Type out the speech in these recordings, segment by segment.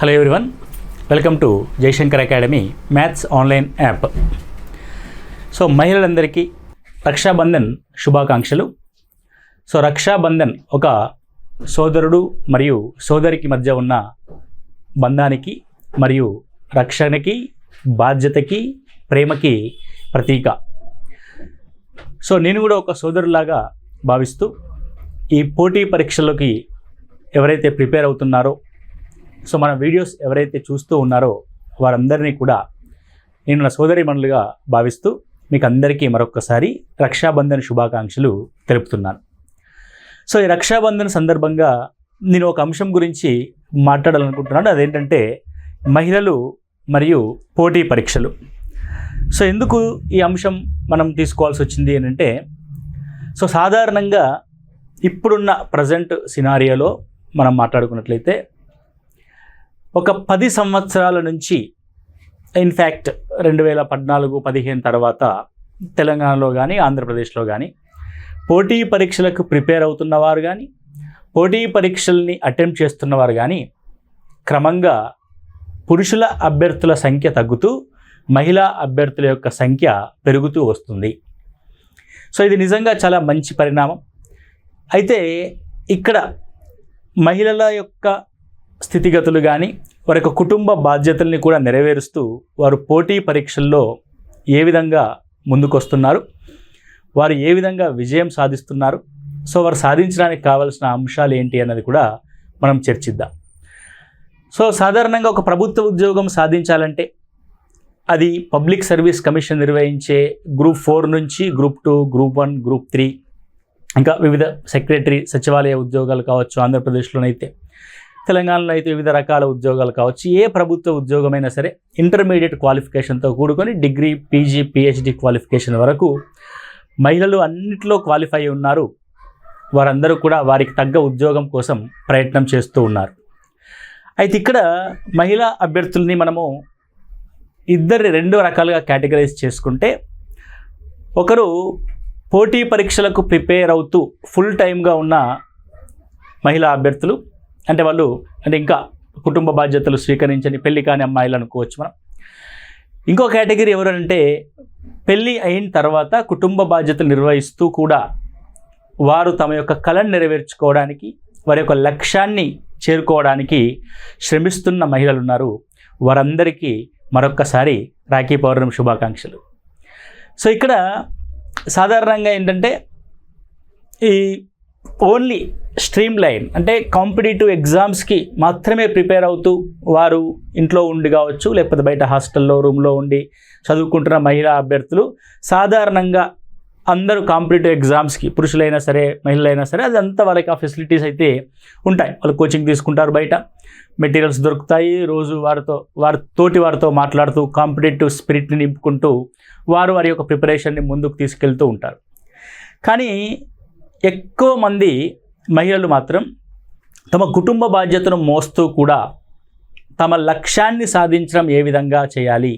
Hello everyone welcome to Jayashankar academy maths online app so మహిళలందరికీ రక్షాబంధన్ శుభాకాంక్షలు. So Rakshabandhan ఒక సోదరుడు మరియు సోదరికి మధ్య ఉన్న బంధానికి మరియు రక్షణకి బాధ్యతకి ప్రేమకి ప్రతీక. సో నేను కూడా ఒక సోదరులాగా భావిస్తూ ఈ పోటీ పరీక్షలకి ఎవరైతే ప్రిపేర్ అవుతున్నారో సో మన వీడియోస్ ఎవరైతే చూస్తూ ఉన్నారో వారందరినీ కూడా నేను నా సోదరి మనులుగా భావిస్తూ మీకు అందరికీ మరొక్కసారి రక్షాబంధన్ శుభాకాంక్షలు తెలుపుతున్నాను. సో ఈ రక్షాబంధన్ సందర్భంగా నేను ఒక అంశం గురించి మాట్లాడాలనుకుంటున్నాను. అదేంటంటే మహిళలు మరియు పోటీ పరీక్షలు. సో ఎందుకు ఈ అంశం మనం తీసుకోవాల్సి వచ్చింది ఏంటంటే అంటే సో సాధారణంగా ఇప్పుడున్న ప్రజెంట్ సినారియోలో మనం మాట్లాడుకున్నట్లయితే ఒక పది సంవత్సరాల నుంచి ఇన్ఫ్యాక్ట్ రెండు వేల పద్నాలుగు పదిహేను తర్వాత తెలంగాణలో కానీ ఆంధ్రప్రదేశ్లో కానీ పోటీ పరీక్షలకు ప్రిపేర్ అవుతున్నవారు కానీ పోటీ పరీక్షల్ని అటెంప్ట్ చేస్తున్నవారు కానీ క్రమంగా పురుషుల అభ్యర్థుల సంఖ్య తగ్గుతూ మహిళా అభ్యర్థుల యొక్క సంఖ్య పెరుగుతూ వస్తుంది. సో ఇది నిజంగా చాలా మంచి పరిణామం. అయితే ఇక్కడ మహిళల యొక్క స్థితిగతులు కానీ వారి యొక్క కుటుంబ బాధ్యతల్ని కూడా నెరవేరుస్తూ వారు పోటీ పరీక్షల్లో ఏ విధంగా ముందుకొస్తున్నారు వారు ఏ విధంగా విజయం సాధిస్తున్నారు సో వారు సాధించడానికి కావాల్సిన అంశాలు ఏంటి అన్నది కూడా మనం చర్చిద్దాం. సో సాధారణంగా ఒక ప్రభుత్వ ఉద్యోగం సాధించాలంటే అది పబ్లిక్ సర్వీస్ కమిషన్ నిర్వహించే గ్రూప్ ఫోర్ నుంచి group two group one group three ఇంకా వివిధ సెక్రటరీ సచివాలయ ఉద్యోగాలు కావచ్చు ఆంధ్రప్రదేశ్లోనైతే. తెలంగాణలో అయితే వివిధ రకాల ఉద్యోగాలు కావచ్చు ఏ ప్రభుత్వ ఉద్యోగమైనా సరే ఇంటర్మీడియట్ క్వాలిఫికేషన్తో కూడుకొని డిగ్రీ పీజీ పిహెచ్డి క్వాలిఫికేషన్ వరకు మహిళలు అన్నిట్లో క్వాలిఫై ఉన్నారు. వారందరూ కూడా వారికి తగ్గ ఉద్యోగం కోసం ప్రయత్నం చేస్తూ ఉన్నారు. అయితే ఇక్కడ మహిళా అభ్యర్థుల్ని మనము ఇద్దరి రెండు రకాలుగా కేటగరైజ్ చేసుకుంటే ఒకరు పోటీ పరీక్షలకు ప్రిపేర్ అవుతూ ఫుల్ టైమ్గా ఉన్న మహిళా అభ్యర్థులు అంటే వాళ్ళు అంటే ఇంకా కుటుంబ బాధ్యతలు స్వీకరించని పెళ్ళి కాని అమ్మాయిలు అనుకోవచ్చు మనం. ఇంకో కేటగిరీ ఎవరంటే పెళ్ళి అయిన తర్వాత కుటుంబ బాధ్యతలు నిర్వహిస్తూ కూడా వారు తమ యొక్క కళను నెరవేర్చుకోవడానికి వారి యొక్క లక్ష్యాన్ని చేరుకోవడానికి శ్రమిస్తున్న మహిళలు ఉన్నారు. వారందరికీ మరొక్కసారి రాఖీ పౌర్ణమి శుభాకాంక్షలు. సో ఇక్కడ సాధారణంగా ఏంటంటే ఈ ఓన్లీ స్ట్రీమ్ లైన్ అంటే కాంపిటేటివ్ ఎగ్జామ్స్కి మాత్రమే ప్రిపేర్ అవుతూ వారు ఇంట్లో ఉండి కావచ్చు లేకపోతే బయట హాస్టల్లో రూమ్లో ఉండి చదువుకుంటున్న మహిళా అభ్యర్థులు సాధారణంగా అందరూ కాంపిటేటివ్ ఎగ్జామ్స్కి పురుషులైనా సరే మహిళలైనా సరే అదంతా వాళ్ళకి ఆ ఫెసిలిటీస్ అయితే ఉంటాయి. వాళ్ళు కోచింగ్ తీసుకుంటారు బయట. మెటీరియల్స్ దొరుకుతాయి. రోజు వారితో వారి తోటి వారితో మాట్లాడుతూ కాంపిటేటివ్ స్పిరిట్ని నింపుకుంటూ వారు వారి యొక్క ప్రిపరేషన్ని ముందుకు తీసుకెళ్తూ ఉంటారు. కానీ ఎక్కువ మంది మహిళలు మాత్రం తమ కుటుంబ బాధ్యతను మోస్తూ కూడా తమ లక్ష్యాన్ని సాధించడం ఏ విధంగా చేయాలి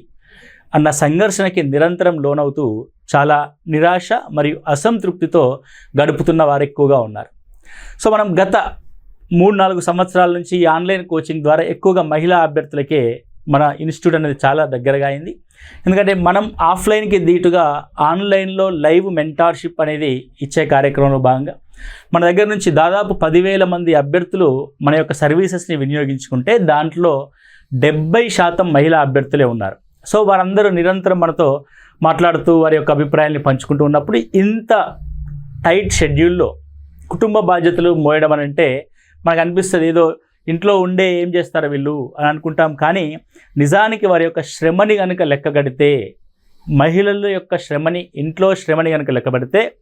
అన్న సంఘర్షణకి నిరంతరం లోనవుతూ చాలా నిరాశ మరియు అసంతృప్తితో గడుపుతున్న వారు ఎక్కువగా ఉన్నారు. సో మనం గత మూడు నాలుగు సంవత్సరాల నుంచి ఈ ఆన్లైన్ కోచింగ్ ద్వారా ఎక్కువగా మహిళా అభ్యర్థులకే మన ఇన్స్టిట్యూట్ అనేది చాలా దగ్గరగా అయింది. ఎందుకంటే మనం ఆఫ్లైన్కి దీటుగా ఆన్లైన్లో లైవ్ మెంటార్షిప్ అనేది ఇచ్చే కార్యక్రమంలో భాగంగా మన దగ్గర నుంచి దాదాపు పదివేల మంది అభ్యర్థులు మన యొక్క సర్వీసెస్ని వినియోగించుకుంటే దాంట్లో డెబ్బై శాతం మహిళా అభ్యర్థులే ఉన్నారు. సో వారందరూ నిరంతరం మనతో మాట్లాడుతూ వారి యొక్క అభిప్రాయాల్ని పంచుకుంటూ ఉన్నప్పుడు ఇంత టైట్ షెడ్యూల్లో కుటుంబ బాధ్యతలు మోయడం అని అంటే మనకు అనిపిస్తుంది ఏదో ఇంట్లో ఉండే ఏం చేస్తారు వీళ్ళు అని అనుకుంటాం. కానీ నిజానికి వారి యొక్క శ్రమని కనుక లెక్క కడితే మహిళల యొక్క శ్రమని ఇంట్లో శ్రమని కనుక లెక్కబడితే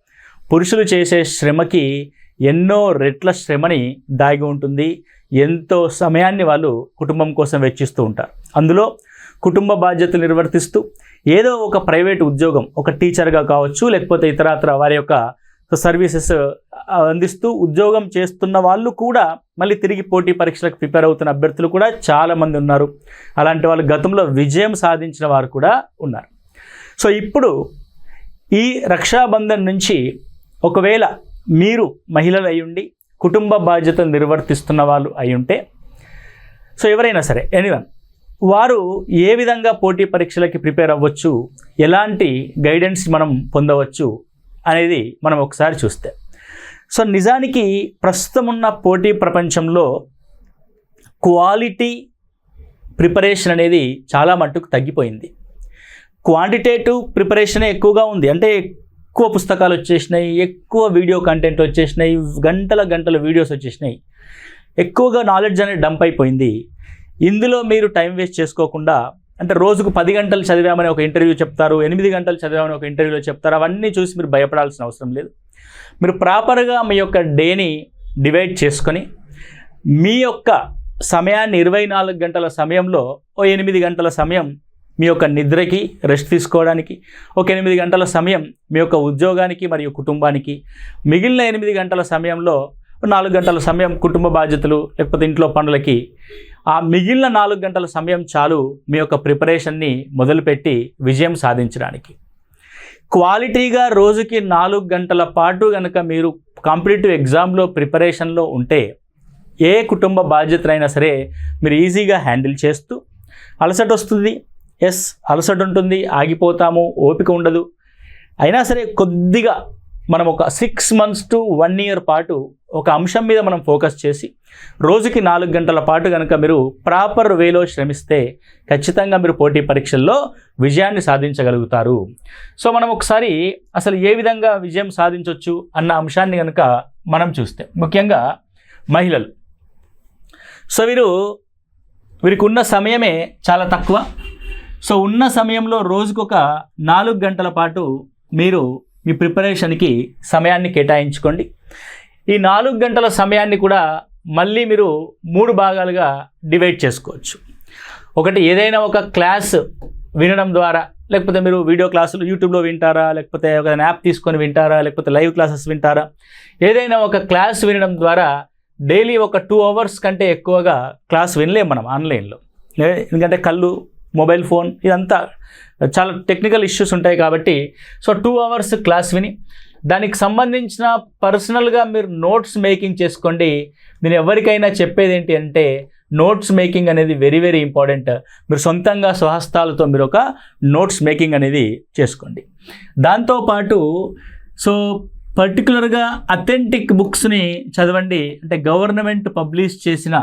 పురుషులు చేసే శ్రమకి ఎన్నో రెట్ల శ్రమని దాగి ఉంటుంది. ఎంతో సమయాన్ని వాళ్ళు కుటుంబం కోసం వెచ్చిస్తూ ఉంటారు. అందులో కుటుంబ బాధ్యతలు నిర్వర్తిస్తూ ఏదో ఒక ప్రైవేట్ ఉద్యోగం ఒక టీచర్గా కావచ్చు లేకపోతే ఇతరత్ర వారి యొక్క సర్వీసెస్ అందిస్తూ ఉద్యోగం చేస్తున్న వాళ్ళు కూడా మళ్ళీ తిరిగి పోటీ పరీక్షలకు ప్రిపేర్ అవుతున్న అభ్యర్థులు కూడా చాలామంది ఉన్నారు. అలాంటి వాళ్ళు గతంలో విజయం సాధించిన వారు కూడా ఉన్నారు. సో ఇప్పుడు ఈ రక్షాబంధన్ నుంచి ఒకవేళ మీరు మహిళలు అయ్యుండి కుటుంబ బాధ్యత నిర్వర్తిస్తున్న వాళ్ళు అయి ఉంటే సో ఎవరైనా సరే ఎనీవన్ వారు ఏ విధంగా పోటీ పరీక్షలకి ప్రిపేర్ అవ్వచ్చు ఎలాంటి గైడెన్స్ మనం పొందవచ్చు అనేది మనం ఒకసారి చూస్తే. సో నిజానికి ప్రస్తుతం ఉన్న పోటీ ప్రపంచంలో క్వాలిటీ ప్రిపరేషన్ అనేది చాలా మట్టుకు తగ్గిపోయింది. క్వాంటిటేటివ్ ప్రిపరేషనే ఎక్కువగా ఉంది. అంటే ఎక్కువ పుస్తకాలు వచ్చేసినాయి ఎక్కువ వీడియో కంటెంట్ వచ్చేసినాయి గంటల గంటల వీడియోస్ వచ్చేసినాయి. ఎక్కువగా నాలెడ్జ్ అనేది డంప్ అయిపోయింది. ఇందులో మీరు టైం వేస్ట్ చేసుకోకుండా అంటే రోజుకు పది గంటలు చదివామని ఒక ఇంటర్వ్యూ చెప్తారు ఎనిమిది గంటలు చదివామని ఒక ఇంటర్వ్యూలో చెప్తారు అవన్నీ చూసి మీరు భయపడాల్సిన అవసరం లేదు. మీరు ప్రాపర్గా మీ యొక్క డేని డివైడ్ చేసుకొని మీ యొక్క సమయాన్ని ఇరవై నాలుగు గంటల సమయంలో ఓ ఎనిమిది గంటల సమయం మీ యొక్క నిద్రకి రెస్ట్ తీసుకోవడానికి ఒక ఎనిమిది గంటల సమయం మీ యొక్క ఉద్యోగానికి మరియు కుటుంబానికి మిగిలిన ఎనిమిది గంటల సమయంలో నాలుగు గంటల సమయం కుటుంబ బాధ్యతలు లేకపోతే ఇంట్లో పనులకి ఆ మిగిలిన నాలుగు గంటల సమయం చాలు మీ యొక్క ప్రిపరేషన్ని మొదలుపెట్టి విజయం సాధించడానికి. క్వాలిటీగా రోజుకి నాలుగు గంటల పాటు కనుక మీరు కాంపిటేటివ్ ఎగ్జామ్లో ప్రిపరేషన్లో ఉంటే ఏ కుటుంబ బాధ్యతలైనా సరే మీరు ఈజీగా హ్యాండిల్ చేస్తూ అలసట వస్తుంది ఎస్ అలసట ఉంటుంది ఆగిపోతాము ఓపిక ఉండదు. అయినా సరే కొద్దిగా మనం ఒక six months to one year పాటు ఒక అంశం మీద మనం ఫోకస్ చేసి రోజుకి నాలుగు గంటల పాటు కనుక మీరు ప్రాపర్ వేలో శ్రమిస్తే ఖచ్చితంగా మీరు పోటీ పరీక్షల్లో విజయాన్ని సాధించగలుగుతారు. సో మనం ఒకసారి అసలు ఏ విధంగా విజయం సాధించవచ్చు అన్న అంశాన్ని కనుక మనం చూస్తే ముఖ్యంగా మహిళలు. సో వీరు వీరికి ఉన్న సమయమే చాలా తక్కువ. సో ఉన్న సమయంలో రోజుకొక నాలుగు గంటల పాటు మీరు మీ ప్రిపరేషన్కి సమయాన్ని కేటాయించుకోండి. ఈ నాలుగు గంటల సమయాన్ని కూడా మళ్ళీ మీరు మూడు భాగాలుగా డివైడ్ చేసుకోవచ్చు. ఒకటి ఏదైనా ఒక క్లాస్ వినడం ద్వారా లేకపోతే మీరు వీడియో క్లాసులు యూట్యూబ్లో వింటారా లేకపోతే ఒక యాప్ తీసుకొని వింటారా లేకపోతే లైవ్ క్లాసెస్ వింటారా ఏదైనా ఒక క్లాస్ వినడం ద్వారా డైలీ ఒక టూ అవర్స్ కంటే ఎక్కువగా క్లాస్ వినలేము మనం ఆన్లైన్లో. ఎందుకంటే కళ్ళు మొబైల్ ఫోన్ ఇదంతా చాలా టెక్నికల్ ఇష్యూస్ ఉంటాయి కాబట్టి సో టూ అవర్స్ క్లాస్ విని దానికి సంబంధించిన పర్సనల్గా మీరు నోట్స్ మేకింగ్ చేసుకోండి. నేను ఎవరికైనా చెప్పేది ఏంటి అంటే నోట్స్ మేకింగ్ అనేది వెరీ వెరీ ఇంపార్టెంట్ మీరు సొంతంగా స్వహస్తాలతో మీరు ఒక నోట్స్ మేకింగ్ అనేది చేసుకోండి. దాంతోపాటు సో పర్టికులర్గా అథెంటిక్ బుక్స్ని చదవండి. అంటే గవర్నమెంట్ పబ్లిష్ చేసిన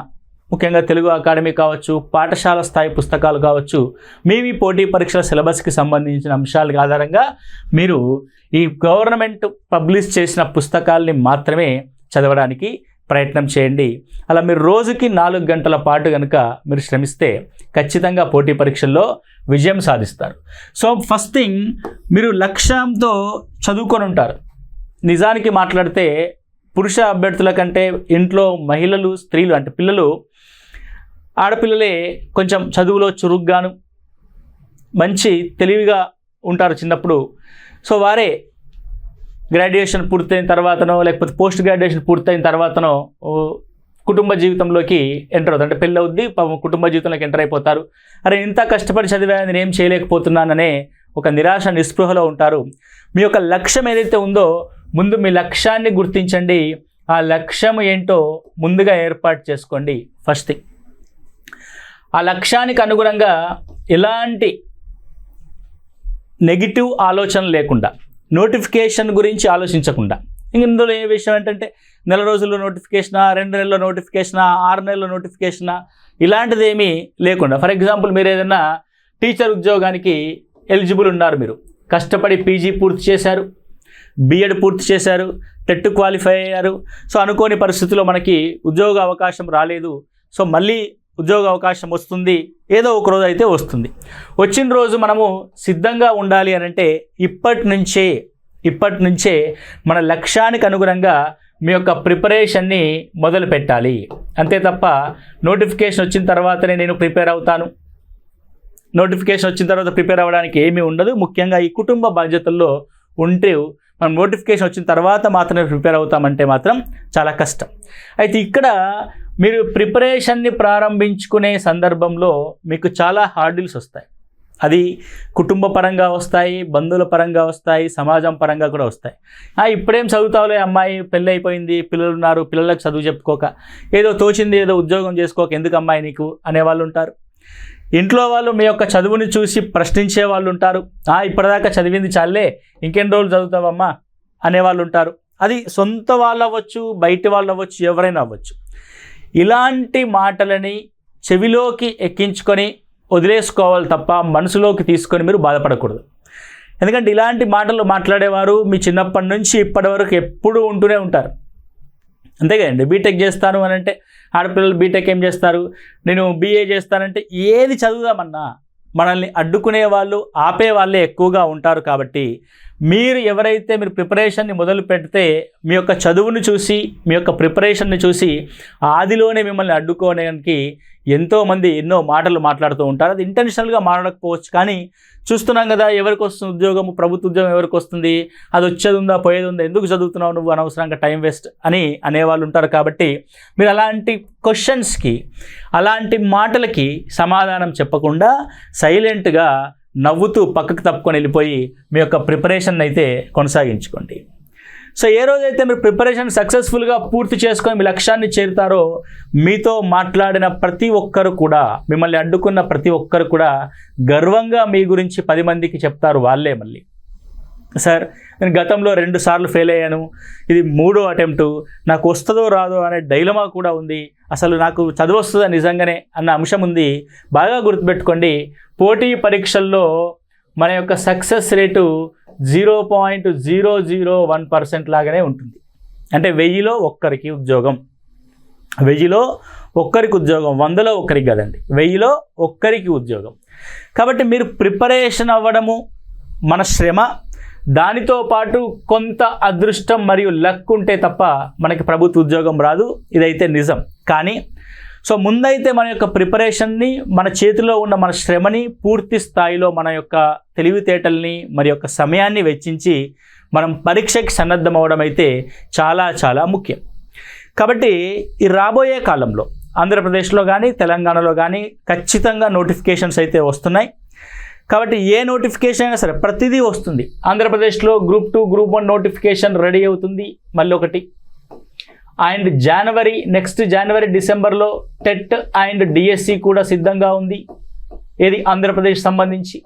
ముఖ్యంగా తెలుగు అకాడమీ కావచ్చు పాఠశాల స్థాయి పుస్తకాలు కావచ్చు మీ పోటీ పరీక్షల సిలబస్కి సంబంధించిన అంశాల ఆధారంగా మీరు ఈ గవర్నమెంట్ పబ్లిష్ చేసిన పుస్తకాల్ని మాత్రమే చదవడానికి ప్రయత్నం చేయండి. అలా మీరు రోజుకి నాలుగు గంటల పాటు కనుక మీరు శ్రమిస్తే ఖచ్చితంగా పోటీ పరీక్షల్లో విజయం సాధిస్తారు. సో ఫస్ట్ థింగ్ మీరు లక్ష్యంతో చదువుకొని ఉంటారు. నిజానికి మాట్లాడితే పురుష అభ్యర్థుల కంటే ఇంట్లో మహిళలు స్త్రీలు అంటే పిల్లలు ఆడపిల్లలే కొంచెం చదువులో చురుగ్గాను మంచి తెలివిగా ఉంటారు చిన్నప్పుడు. సో వారే గ్రాడ్యుయేషన్ పూర్తయిన తర్వాతనో లేకపోతే పోస్ట్ గ్రాడ్యుయేషన్ పూర్తయిన తర్వాతనో కుటుంబ జీవితంలోకి ఎంటర్ అవుతుంది అంటే పెళ్ళి అవుద్ది పాపం కుటుంబ జీవితంలోకి ఎంటర్ అయిపోతారు. అరే ఇంత కష్టపడి చదివా నేను ఏం చేయలేకపోతున్నాననే ఒక నిరాశ నిస్పృహలో ఉంటారు. మీ యొక్క లక్ష్యం ఏదైతే ఉందో ముందు మీ లక్ష్యాన్ని గుర్తించండి. ఆ లక్ష్యం ఏంటో ముందుగా ఏర్పాటు చేసుకోండి. First thing. ఆ లక్ష్యానికి అనుగుణంగా ఎలాంటి నెగిటివ్ ఆలోచన లేకుండా నోటిఫికేషన్ గురించి ఆలోచించకుండా ఇంక ఇందులో ఏ విషయం ఏంటంటే నెల రోజుల్లో నోటిఫికేషనా రెండు నెలల నోటిఫికేషనా ఆరు నెలల నోటిఫికేషనా ఇలాంటిది ఏమీ లేకుండా ఫర్ ఎగ్జాంపుల్ మీరు ఏదైనా టీచర్ ఉద్యోగానికి ఎలిజిబుల్ ఉన్నారు మీరు కష్టపడి పీజీ పూర్తి చేశారు బీఎడ్ పూర్తి చేశారు టెట్ క్వాలిఫై అయ్యారు సో అనుకోని పరిస్థితిలో మనకి ఉద్యోగ అవకాశం రాలేదు సో మళ్ళీ ఉద్యోగ అవకాశం వస్తుంది ఏదో ఒక రోజు అయితే వస్తుంది. వచ్చిన రోజు మనము సిద్ధంగా ఉండాలి అని అంటే ఇప్పటి నుంచే ఇప్పటి నుంచే మన లక్ష్యానికి అనుగుణంగా మీ యొక్క ప్రిపరేషన్ని మొదలు పెట్టాలి. అంతే తప్ప నోటిఫికేషన్ వచ్చిన తర్వాతనే నేను ప్రిపేర్ అవుతాను. నోటిఫికేషన్ వచ్చిన తర్వాత ప్రిపేర్ అవ్వడానికి ఏమీ ఉండదు. ముఖ్యంగా ఈ కుటుంబ బాధ్యతల్లో ఉంటే మనం నోటిఫికేషన్ వచ్చిన తర్వాత మాత్రమే ప్రిపేర్ అవుతామంటే మాత్రం చాలా కష్టం. అయితే ఇక్కడ మీరు ప్రిపరేషన్ని ప్రారంభించుకునే సందర్భంలో మీకు చాలా హార్డిల్స్ వస్తాయి. అది కుటుంబ పరంగా వస్తాయి బంధువుల పరంగా వస్తాయి సమాజం పరంగా కూడా వస్తాయి. ఇప్పుడేం చదువుతావులే అమ్మాయి పెళ్ళి అయిపోయింది పిల్లలు ఉన్నారు పిల్లలకు చదువు చెప్పుకోక ఏదో తోచింది ఏదో ఉద్యోగం చేసుకోక ఎందుకు అమ్మాయి నీకు అనేవాళ్ళు ఉంటారు. ఇంట్లో వాళ్ళు మీ యొక్క చదువుని చూసి ప్రశ్నించే వాళ్ళు ఉంటారు. "ఆ, ఇప్పటిదాకా చదివింది చాలే ఇంకెన్ని రోజులు చదువుతావమ్మా అనేవాళ్ళు ఉంటారు. అది సొంత వాళ్ళు అవ్వచ్చు బయట వాళ్ళు అవ్వచ్చు ఎవరైనా అవ్వచ్చు. ఇలాంటి మాటలని చెవిలోకి ఎక్కించుకొని వదిలేసుకోవాలి తప్ప మనసులోకి తీసుకొని మీరు బాధపడకూడదు. ఎందుకంటే ఇలాంటి మాటలు మాట్లాడేవారు మీ చిన్నప్పటి నుంచి ఇప్పటి వరకు ఎప్పుడూ ఉంటూనే ఉంటారు. అంతే కదండి. బీటెక్ చేస్తాను అని అంటే ఆడపిల్లలు బీటెక్ ఏం చేస్తారు? నేను బీఏ చేస్తానంటే ఏది చదువుదామన్నా మనల్ని అడ్డుకునే వాళ్ళు ఆపే వాళ్ళే ఎక్కువగా ఉంటారు కాబట్టి మీరు ఎవరైతే మీరు ప్రిపరేషన్ని మొదలు పెడితే మీ యొక్క చదువుని చూసి మీ యొక్క ప్రిపరేషన్ని చూసి ఆదిలోనే మిమ్మల్ని అడ్డుకోవడానికి ఎంతోమంది ఎన్నో మాటలు మాట్లాడుతూ ఉంటారు. అది ఇంటెన్షనల్గా మాట్లాడకపోవచ్చు. కానీ చూస్తున్నాం కదా ఎవరికి వస్తుంది ఉద్యోగం ప్రభుత్వ ఉద్యోగం ఎవరికి వస్తుంది? అది వచ్చేది ఉందా పోయేది ఉందా ఎందుకు చదువుతున్నావు నువ్వు? అనవసరంగా టైం వేస్ట్ అని అనేవాళ్ళు ఉంటారు కాబట్టి మీరు అలాంటి క్వశ్చన్స్కి అలాంటి మాటలకి సమాధానం చెప్పకుండా సైలెంట్గా నవ్వుతూ పక్కకు తప్పుకొని వెళ్ళిపోయి మీ యొక్క ప్రిపరేషన్ అయితే కొనసాగించుకోండి. సో ఏ రోజైతే మీరు ప్రిపరేషన్ సక్సెస్ఫుల్గా పూర్తి చేసుకొని మీ లక్ష్యాన్ని చేరుతారో మీతో మాట్లాడిన ప్రతి ఒక్కరు కూడా మిమ్మల్ని అడ్డుకున్న ప్రతి ఒక్కరు కూడా గర్వంగా మీ గురించి పది మందికి చెప్తారు వాళ్ళే మళ్ళీ. సార్ నేను గతంలో రెండు సార్లు ఫెయిల్ అయ్యాను. ఇది మూడో అటెంప్ట్. నాకు వస్తుందో రాదో అనే డైలమా కూడా ఉంది. అసలు నాకు చదువు వస్తుందా నిజంగానే అన్న అంశం ఉంది. బాగా గుర్తుపెట్టుకోండి పోటీ పరీక్షల్లో మన యొక్క success rate zero point zero zero one percent లాగానే ఉంటుంది. అంటే వెయ్యిలో ఒక్కరికి ఉద్యోగం. వెయ్యిలో ఒక్కరికి ఉద్యోగం వందలో ఒక్కరికి కదండి వెయ్యిలో ఒక్కరికి ఉద్యోగం. కాబట్టి మీరు ప్రిపరేషన్ అవ్వడము మన శ్రమ దానితో పాటు కొంత అదృష్టం మరియు లక్ ఉంటే తప్ప మనకి ప్రభుత్వ ఉద్యోగం రాదు. ఇదైతే నిజం. కానీ సో ముందైతే మన యొక్క ప్రిపరేషన్ని మన చేతిలో ఉన్న మన శ్రమని పూర్తి స్థాయిలో మన యొక్క తెలివితేటల్ని మరి యొక్క సమయాన్ని వెచ్చించి మనం పరీక్షకి సన్నద్ధం అవడం అయితే చాలా చాలా ముఖ్యం. కాబట్టి ఈ రాబోయే కాలంలో ఆంధ్రప్రదేశ్లో కానీ తెలంగాణలో కానీ ఖచ్చితంగా నోటిఫికేషన్స్ అయితే వస్తున్నాయి. కాబట్టి ఏ నోటిఫికేషన్ అయినా సరే ప్రతిదీ వస్తుంది. ఆంధ్రప్రదేశ్లో group two group one notification ready అవుతుంది. మళ్ళీ ఒకటి. అండ్ జనవరి నెక్స్ట్ జనవరి డిసెంబర్లో టెట్ అండ్ డిఎస్సి కూడా సిద్ధంగా ఉంది. ఏది? ఆంధ్రప్రదేశ్ సంబంధించి.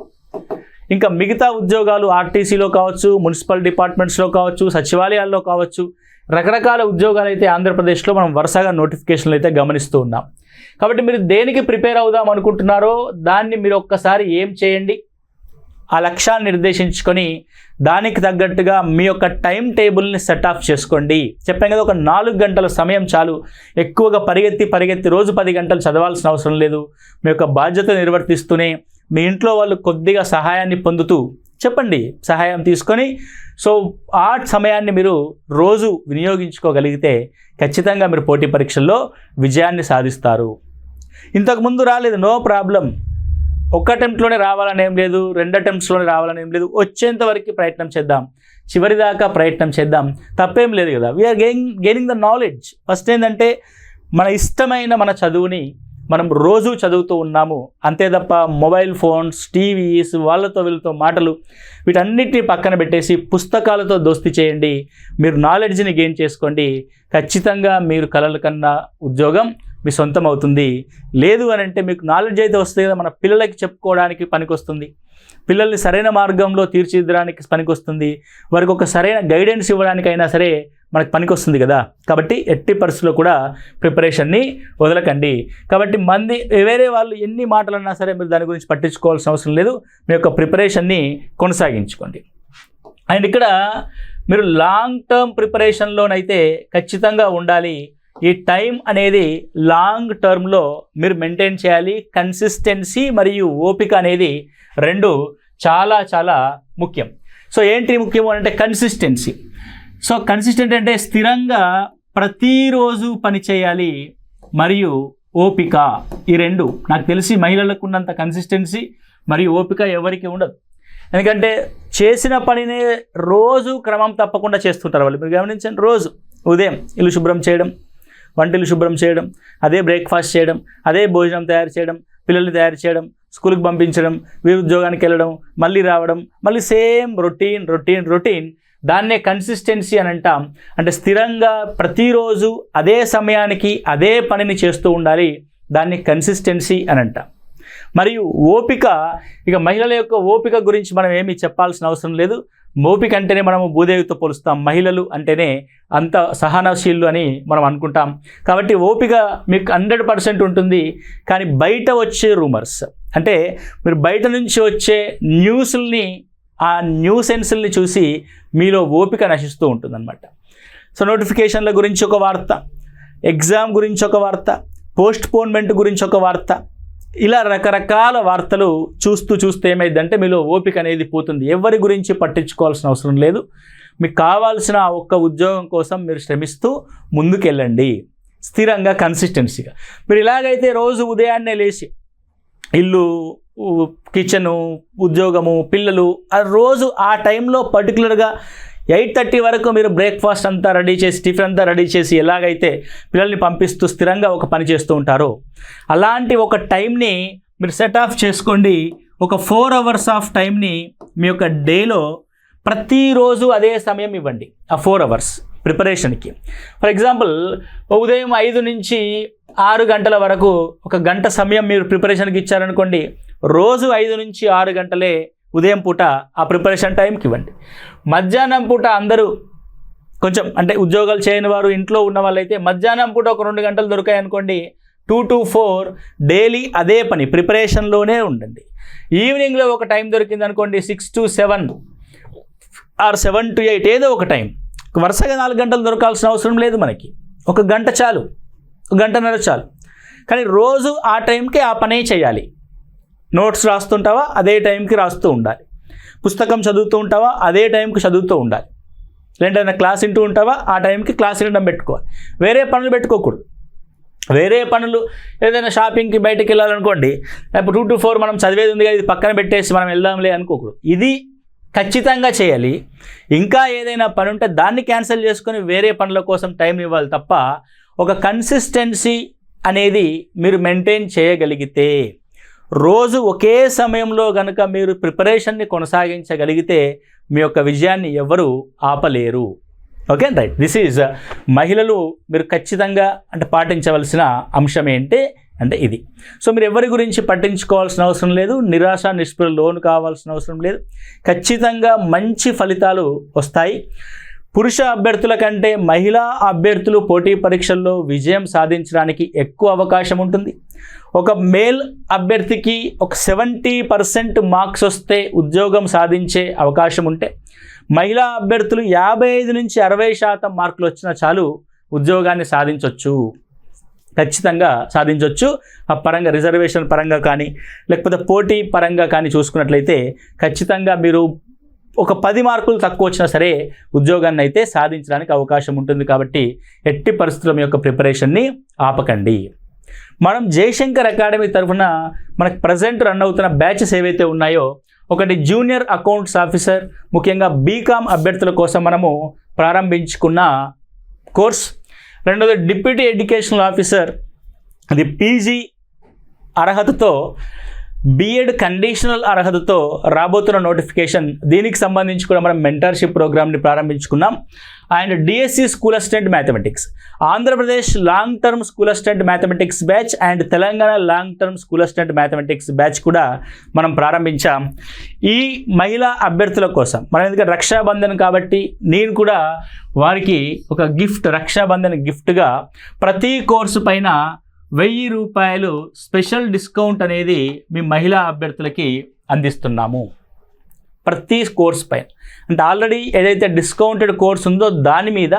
ఇంకా మిగతా ఉద్యోగాలు ఆర్టీసీలో కావచ్చు మున్సిపల్ డిపార్ట్మెంట్స్లో కావచ్చు సచివాలయాల్లో కావచ్చు రకరకాల ఉద్యోగాలు అయితే ఆంధ్రప్రదేశ్లో మనం వరుసగా నోటిఫికేషన్లు అయితే గమనిస్తూ ఉన్నాం. కాబట్టి మీరు దేనికి ప్రిపేర్ అవుదాం అనుకుంటున్నారో దాన్ని మీరు ఒక్కసారి ఏం చేయండి? ఆ లక్ష్యాన్ని నిర్దేశించుకొని దానికి తగ్గట్టుగా మీ యొక్క టైం టేబుల్ని సెట్ ఆఫ్ చేసుకోండి. చెప్పాను కదా ఒక నాలుగు గంటల సమయం చాలు. ఎక్కువగా పరిగెత్తి పరిగెత్తి రోజు పది గంటలు చదవాల్సిన అవసరం లేదు. మీ యొక్క బాధ్యత నిర్వర్తిస్తూనే మీ ఇంట్లో వాళ్ళు కొద్దిగా సహాయాన్ని పొందుతూ చెప్పండి సహాయం తీసుకొని. సో ఆ సమయాన్ని మీరు రోజు వినియోగించుకోగలిగితే ఖచ్చితంగా మీరు పోటీ పరీక్షల్లో విజయాన్ని సాధిస్తారు. ఇంతకుముందు రాలేదు నో ప్రాబ్లం ఒక్క అటెంప్ట్లోనే రావాలని ఏం లేదు రెండు అటెంప్ట్స్లోనే రావాలని ఏం లేదు. వచ్చేంత వరకు ప్రయత్నం చేద్దాం. చివరి దాకా ప్రయత్నం చేద్దాం. తప్పేం లేదు కదా. We are gain gaining the knowledge first ఏంటంటే మన ఇష్టమైన మన చదువుని మనం రోజు చదువుతూ ఉన్నాము. అంతే తప్ప మొబైల్ ఫోన్స్ టీవీస్ వాళ్ళతో వీళ్ళతో మాటలు వీటన్నిటిని పక్కన పెట్టేసి పుస్తకాలతో దోస్తి చేయండి. మీరు నాలెడ్జ్ని గెయిన్ చేసుకోండి. ఖచ్చితంగా మీరు కలల కన్నా ఉద్యోగం మీ సొంతం అవుతుంది. లేదు అని అంటే మీకు నాలెడ్జ్ అయితే వస్తుంది కదా మన పిల్లలకి చెప్పుకోవడానికి పనికొస్తుంది. పిల్లల్ని సరైన మార్గంలో తీర్చిదిద్దడానికి పనికొస్తుంది. వారికి ఒక సరైన గైడెన్స్ ఇవ్వడానికైనా సరే మనకు పనికొస్తుంది కదా. కాబట్టి ఎట్టి పరిస్థితుల్లో కూడా ప్రిపరేషన్ని వదలకండి. కాబట్టి మంది వేరే వాళ్ళు ఎన్ని మాటలన్నా సరే మీరు దాని గురించి పట్టించుకోవాల్సిన అవసరం లేదు. మీ యొక్క ప్రిపరేషన్ని కొనసాగించుకోండి. అండ్ ఇక్కడ మీరు లాంగ్ టర్మ్ ప్రిపరేషన్లోనైతే ఖచ్చితంగా ఉండాలి. ఈ టైం అనేది లాంగ్ టర్మ్లో మీరు మెయింటైన్ చేయాలి. కన్సిస్టెన్సీ మరియు ఓపిక అనేది రెండు చాలా చాలా ముఖ్యం. సో ఏంటి ముఖ్యం అంటే కన్సిస్టెన్సీ. సో కన్సిస్టెంట్ అంటే స్థిరంగా ప్రతిరోజు పని చేయాలి మరియు ఓపిక. ఈ రెండు నాకు తెలిసి మహిళలకు ఉన్నంత కన్సిస్టెన్సీ మరియు ఓపిక ఎవరికి ఉండదు. ఎందుకంటే చేసిన పనినే రోజు క్రమం తప్పకుండా చేస్తుంటారు వాళ్ళు. మీరు గమనించండి రోజు ఉదయం ఇల్లు శుభ్రం చేయడం వంటలు శుభ్రం చేయడం అదే బ్రేక్ఫాస్ట్ చేయడం అదే భోజనం తయారు చేయడం పిల్లల్ని తయారు చేయడం స్కూల్కి పంపించడం వీరు ఉద్యోగానికి వెళ్ళడం మళ్ళీ రావడం మళ్ళీ సేమ్ రొటీన్ రొటీన్ రొటీన్. దాన్నే కన్సిస్టెన్సీ అని అంటాం. అంటే స్థిరంగా ప్రతిరోజు అదే సమయానికి అదే పనిని చేస్తూ ఉండాలి. దాన్ని కన్సిస్టెన్సీ అని అంటాం. మరియు ఓపిక ఇక మహిళల యొక్క ఓపిక గురించి మనం ఏమీ చెప్పాల్సిన అవసరం లేదు. ఓపిక అంటేనే మనము భూదేవితో పోలుస్తాం. మహిళలు అంటేనే అంత సహనశీలు అని మనం అనుకుంటాం. కాబట్టి ఓపిక మీకు హండ్రెడ్ పర్సెంట్ ఉంటుంది. కానీ బయట వచ్చే రూమర్స్ అంటే మీరు బయట నుంచి వచ్చే న్యూస్ని ఆ న్యూసెన్స్ని చూసి మీలో ఓపిక నశిస్తూ ఉంటుందన్నమాట. సో నోటిఫికేషన్ల గురించి ఒక వార్త ఎగ్జామ్ గురించి ఒక వార్త పోస్ట్ పోన్మెంట్ గురించి ఒక వార్త ఇలా రకరకాల వార్తలు చూస్తూ చూస్తే ఏమైందంటే మీలో ఓపిక అనేది పోతుంది. ఎవరి గురించి పట్టించుకోవాల్సిన అవసరం లేదు. మీకు కావాల్సిన ఒక్క ఉద్యోగం కోసం మీరు శ్రమిస్తూ ముందుకెళ్ళండి. స్థిరంగా కన్సిస్టెన్సీగా మీరు ఇలాగైతే రోజు ఉదయాన్నే లేచి ఇల్లు కిచెను ఉద్యోగము పిల్లలు ఆ రోజు ఆ టైంలో పర్టికులర్గా ఎయిట్ థర్టీ వరకు మీరు బ్రేక్ఫాస్ట్ అంతా రెడీ చేసి టిఫిన్ అంతా రెడీ చేసి ఎలాగైతే పిల్లల్ని పంపిస్తూ స్థిరంగా ఒక పని చేస్తూ ఉంటారో అలాంటి ఒక టైంని మీరు సెట్ ఆఫ్ చేసుకోండి. ఒక ఫోర్ అవర్స్ ఆఫ్ టైంని మీ యొక్క డేలో ప్రతిరోజు అదే సమయం ఇవ్వండి. ఆ ఫోర్ అవర్స్ ప్రిపరేషన్కి. ఫర్ ఎగ్జాంపుల్ ఉదయం ఐదు నుంచి ఆరు గంటల వరకు ఒక గంట సమయం మీరు ప్రిపరేషన్కి ఇచ్చారనుకోండి రోజు ఐదు నుంచి ఆరు గంటలే ఉదయం పూట ఆ ప్రిపరేషన్ టైంకి ఇవ్వండి. మధ్యాహ్నం పూట అందరూ కొంచెం అంటే ఉద్యోగాలు చేయని వారు ఇంట్లో ఉన్న వాళ్ళైతే మధ్యాహ్నం పూట ఒక రెండు గంటలు దొరికాయి అనుకోండి టూ టు ఫోర్ డైలీ అదే పని ప్రిపరేషన్లోనే ఉండండి. ఈవినింగ్లో ఒక టైం దొరికింది అనుకోండి six to seven or seven to eight ఏదో ఒక టైం. వరుసగా నాలుగు గంటలు దొరకాల్సిన అవసరం లేదు మనకి. ఒక గంట చాలు. ఒక గంటన్నర చాలు. కానీ రోజు ఆ టైంకి ఆ పనే చేయాలి. నోట్స్ రాస్తుంటావా? అదే టైంకి రాస్తూ ఉండాలి. పుస్తకం చదువుతూ ఉంటావా? అదే టైంకి చదువుతూ ఉండాలి. లేదంటే క్లాస్ వింటూ ఉంటావా? ఆ టైంకి క్లాస్ వినడం పెట్టుకోవాలి. వేరే పనులు పెట్టుకోకూడదు. వేరే పనులు ఏదైనా షాపింగ్కి బయటకు వెళ్ళాలనుకోండి ఇప్పుడు టూ టు ఫోర్ మనం చదివేది ఉంది కదా ఇది పక్కన పెట్టేసి మనం వెళ్దాంలే అనుకోకూడదు. ఇది ఖచ్చితంగా చేయాలి. ఇంకా ఏదైనా పని ఉంటే దాన్ని క్యాన్సిల్ చేసుకొని వేరే పనుల కోసం టైం ఇవ్వాలి తప్ప ఒక కన్సిస్టెన్సీ అనేది మీరు మెయింటైన్ చేయగలిగితే రోజు ఒకే సమయంలో కనుక మీరు ప్రిపరేషన్ని కొనసాగించగలిగితే మీ యొక్క విజయాన్ని ఎవరు ఆపలేరు. Okay right. This is uh, మహిళలు మీరు ఖచ్చితంగా అంటే పాటించవలసిన అంశం ఏంటి అంటే ఇది. సో మీరు ఎవరి గురించి పట్టించుకోవాల్సిన అవసరం లేదు నిరాశ నిస్పృహ లోను కావాల్సిన అవసరం లేదు. ఖచ్చితంగా మంచి ఫలితాలు వస్తాయి. పురుష అభ్యర్థుల కంటే మహిళా అభ్యర్థులు పోటీ పరీక్షల్లో విజయం సాధించడానికి ఎక్కువ అవకాశం ఉంటుంది. ఒక మేల్ అభ్యర్థికి ఒక సెవెంటీ పర్సెంట్ మార్క్స్ వస్తే ఉద్యోగం సాధించే అవకాశం ఉంటే మహిళా అభ్యర్థులు యాభై ఐదు నుంచి అరవై శాతం మార్కులు వచ్చినా చాలు ఉద్యోగాన్ని సాధించవచ్చు ఖచ్చితంగా సాధించవచ్చు ఆ పరంగా రిజర్వేషన్ పరంగా కానీ లేకపోతే పోటీ పరంగా కానీ చూసుకున్నట్లయితే ఖచ్చితంగా మీరు ఒక పది మార్కులు తక్కువ వచ్చినా సరే ఉద్యోగాన్ని అయితే సాధించడానికి అవకాశం ఉంటుంది కాబట్టి ఎట్టి పరిస్థితుల యొక్క ప్రిపరేషన్ని ఆపకండి. మనం జయశంకర్ అకాడమీ తరఫున మనకు ప్రజెంట్ రన్ అవుతున్న బ్యాచెస్ ఏవైతే ఉన్నాయో ఒకటి జూనియర్ అకౌంట్స్ ఆఫీసర్ ముఖ్యంగా బీకామ్ అభ్యర్థుల కోసం మనము ప్రారంభించుకున్న కోర్స్. రెండోది డిప్యూటీ ఎడ్యుకేషనల్ ఆఫీసర్ అది పీజీ అర్హతతో బీఎడ్ కండిషనల్ అర్హతతో రాబోతున్న నోటిఫికేషన్ దీనికి సంబంధించి కూడా మనం మెంటర్షిప్ ప్రోగ్రామ్ని ప్రారంభించుకున్నాం and DSC school assistant mathematics Andhra Pradesh long term school assistant mathematics batch and Telangana long term school assistant mathematics batch కూడా మనం ప్రారంభించాం. ఈ మహిళా అభ్యర్థుల కోసం మనం ఎందుకంటే రక్షాబంధన్ కాబట్టి నేను కూడా వారికి ఒక గిఫ్ట్ రక్షాబంధన్ గిఫ్ట్గా ప్రతి కోర్సు పైన వెయ్యి రూపాయలు స్పెషల్ డిస్కౌంట్ అనేది మీ మహిళా అభ్యర్థులకి అందిస్తున్నాము. ప్రతి కోర్స్ పైన. అంటే ఆల్రెడీ ఏదైతే డిస్కౌంటెడ్ కోర్స్ ఉందో దాని మీద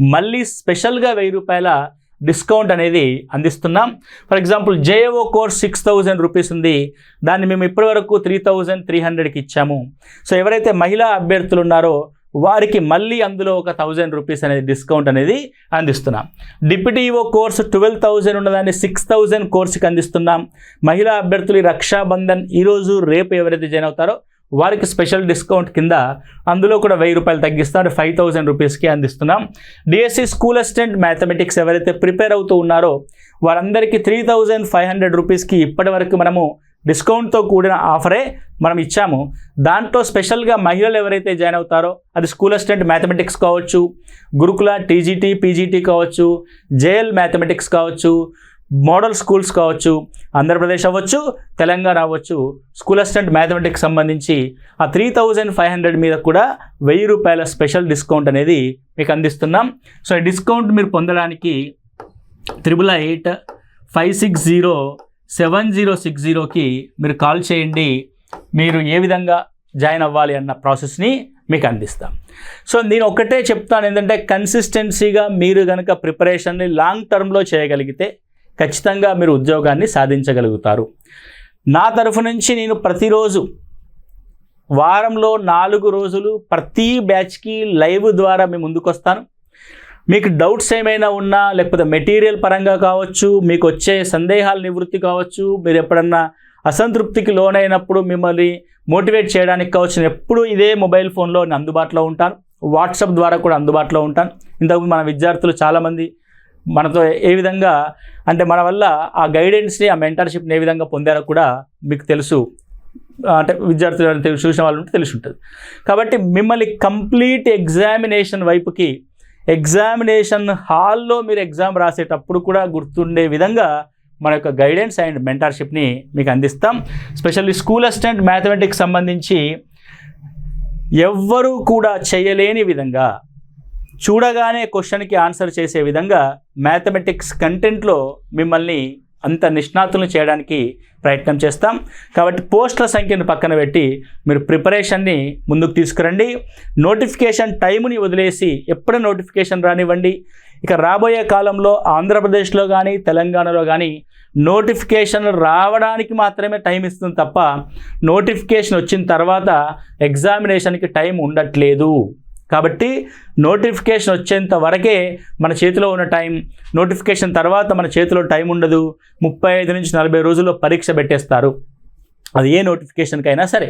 మళ్ళీ స్పెషల్గా వెయ్యి రూపాయల డిస్కౌంట్ అనేది అందిస్తున్నాం. For example JAO course six thousand rupees ఉంది. దాన్ని మేము ఇప్పటివరకు త్రీ థౌజండ్ త్రీ హండ్రెడ్కి ఇచ్చాము. సో ఎవరైతే మహిళా అభ్యర్థులు ఉన్నారో వారికి మళ్ళీ అందులో ఒక థౌజండ్ రూపీస్ అనేది డిస్కౌంట్ అనేది అందిస్తున్నాం. Deputy EO course twelve thousand ఉన్నదాన్ని సిక్స్ థౌజండ్ కోర్సుకి అందిస్తున్నాం. మహిళా అభ్యర్థులు రక్షాబంధన్ ఈరోజు రేపు ఎవరైతే జాయిన్ అవుతారో వారికి స్పెషల్ డిస్కౌంట్ కింద అందులో కూడా వెయ్యి రూపాయలు తగ్గిస్తారు ఫైవ్ థౌజండ్ రూపీస్కి అందిస్తున్నాం. డిఎస్సి స్కూల్ అసిస్టెంట్ మ్యాథమెటిక్స్ ఎవరైతే ప్రిపేర్ అవుతూ ఉన్నారో వారందరికీ త్రీ థౌజండ్ ఫైవ్ హండ్రెడ్ రూపీస్కి ఇప్పటి వరకు మనము డిస్కౌంట్తో కూడిన ఆఫరే మనం ఇచ్చాము. దాంట్లో స్పెషల్గా మహిళలు ఎవరైతే జాయిన్ అవుతారో అది స్కూల్ అసిస్టెంట్ మ్యాథమెటిక్స్ కావచ్చు గురుకుల టీజీటీ పీజీటీ కావచ్చు జేఎల్ మ్యాథమెటిక్స్ కావచ్చు మోడల్ స్కూల్స్ కావచ్చు ఆంధ్రప్రదేశ్ అవ్వచ్చు తెలంగాణ అవ్వచ్చు. స్కూల్ అసిస్టెంట్ మ్యాథమెటిక్స్ సంబంధించి ఆ త్రీ థౌజండ్ ఫైవ్ హండ్రెడ్ మీద కూడా వెయ్యి రూపాయల స్పెషల్ డిస్కౌంట్ అనేది మీకు అందిస్తున్నాం. సో ఈ డిస్కౌంట్ మీరు పొందడానికి triple eight five six zero seven zero six జీరోకి మీరు కాల్ చేయండి. మీరు ఏ విధంగా జాయిన్ అవ్వాలి అన్న ప్రాసెస్ని మీకు అందిస్తాం. సో నేను ఒకటే చెప్తాను ఏంటంటే కన్సిస్టెన్సీగా మీరు కనుక ప్రిపరేషన్ని లాంగ్ టర్మ్లో చేయగలిగితే ఖచ్చితంగా మీరు ఉద్యోగాన్ని సాధించగలుగుతారు. నా తరఫు నుంచి నేను ప్రతిరోజు వారంలో నాలుగు రోజులు ప్రతి బ్యాచ్కి లైవ్ ద్వారా మీ ముందుకు వస్తాను మీకు డౌట్స్ ఏమైనా ఉన్నా లేకపోతే మెటీరియల్ పరంగా కావచ్చు మీకు వచ్చే సందేహాల నివృత్తి కావచ్చు మీరు ఎప్పుడన్నా అసంతృప్తికి లోనైనప్పుడు మిమ్మల్ని మోటివేట్ చేయడానికి కావచ్చు ఎప్పుడు ఇదే మొబైల్ ఫోన్లో నేను అందుబాటులో ఉంటాను. వాట్సాప్ ద్వారా కూడా అందుబాటులో ఉంటాను. ఇంతకుముందు మన విద్యార్థులు చాలామంది మనతో ఏ విధంగా అంటే మన వల్ల ఆ గైడెన్స్ని ఆ మెంటర్షిప్ని ఏ విధంగా పొందారో కూడా మీకు తెలుసు. అంటే విద్యార్థులు చూసిన వాళ్ళు ఉంటే తెలిసి ఉంటుంది. కాబట్టి మిమ్మల్ని కంప్లీట్ ఎగ్జామినేషన్ వైపుకి ఎగ్జామినేషన్ హాల్లో మీరు ఎగ్జామ్ రాసేటప్పుడు కూడా గుర్తుండే విధంగా మన యొక్క గైడెన్స్ అండ్ మెంటర్షిప్ని మీకు అందిస్తాం. స్పెషల్లీ స్కూల్ అసిస్టెంట్ మ్యాథమెటిక్స్ సంబంధించి ఎవ్వరూ కూడా చేయలేని విధంగా చూడగానే క్వశ్చన్కి ఆన్సర్ చేసే విధంగా మ్యాథమెటిక్స్ కంటెంట్లో మిమ్మల్ని అంత నిష్ణాతులను చేయడానికి ప్రయత్నం చేస్తాం. కాబట్టి పోస్టుల సంఖ్యను పక్కన పెట్టి మీరు ప్రిపరేషన్ని ముందుకు తీసుకురండి. నోటిఫికేషన్ టైంని వదిలేసి ఎప్పుడూ నోటిఫికేషన్ రానివ్వండి. ఇక రాబోయే కాలంలో ఆంధ్రప్రదేశ్లో కానీ తెలంగాణలో కానీ నోటిఫికేషన్ రావడానికి మాత్రమే టైం ఇస్తుంది తప్ప నోటిఫికేషన్ వచ్చిన తర్వాత ఎగ్జామినేషన్కి టైం ఉండట్లేదు. కాబట్టి నోటిఫికేషన్ వచ్చేంత వరకే మన చేతిలో ఉన్న టైం నోటిఫికేషన్ తర్వాత మన చేతిలో టైం ఉండదు. ముప్పై ఐదు నుంచి నలభై రోజుల్లో పరీక్ష పెట్టేస్తారు. అది ఏ నోటిఫికేషన్కైనా సరే.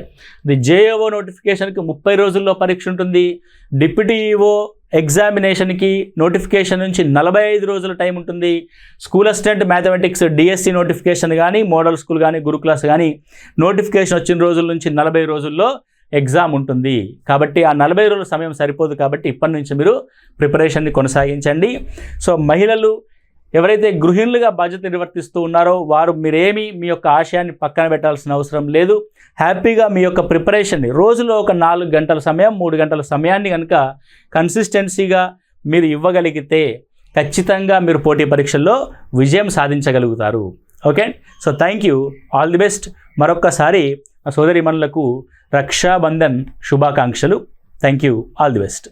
అది జేఓ నోటిఫికేషన్కి ముప్పై రోజుల్లో పరీక్ష ఉంటుంది. డిప్యూటీ ఈఓ ఎగ్జామినేషన్కి నోటిఫికేషన్ నుంచి నలభై ఐదు రోజుల టైం ఉంటుంది. School assistant mathematics DSC notification కానీ మోడల్ స్కూల్ కానీ గురు క్లాస్ కానీ నోటిఫికేషన్ వచ్చిన రోజుల నుంచి నలభై రోజుల్లో ఎగ్జామ్ ఉంటుంది. కాబట్టి ఆ నలభై రోజుల సమయం సరిపోదు కాబట్టి ఇప్పటి నుంచి మీరు ప్రిపరేషన్ని కొనసాగించండి. సో మహిళలు ఎవరైతే గృహిణులుగా బాధ్యత నిర్వర్తిస్తూ ఉన్నారో వారు మీరేమీ మీ యొక్క ఆశయాన్ని పక్కన పెట్టాల్సిన అవసరం లేదు. హ్యాపీగా మీ యొక్క ప్రిపరేషన్ని రోజులో ఒక నాలుగు గంటల సమయం మూడు గంటల సమయాన్ని కనుక కన్సిస్టెన్సీగా మీరు ఇవ్వగలిగితే ఖచ్చితంగా మీరు పోటీ పరీక్షల్లో విజయం సాధించగలుగుతారు. Okay? So thank you. All the best. మరొక్కసారి సోదరిమణులకు రక్షాబంధన్ శుభాకాంక్షలు. Thank you all the best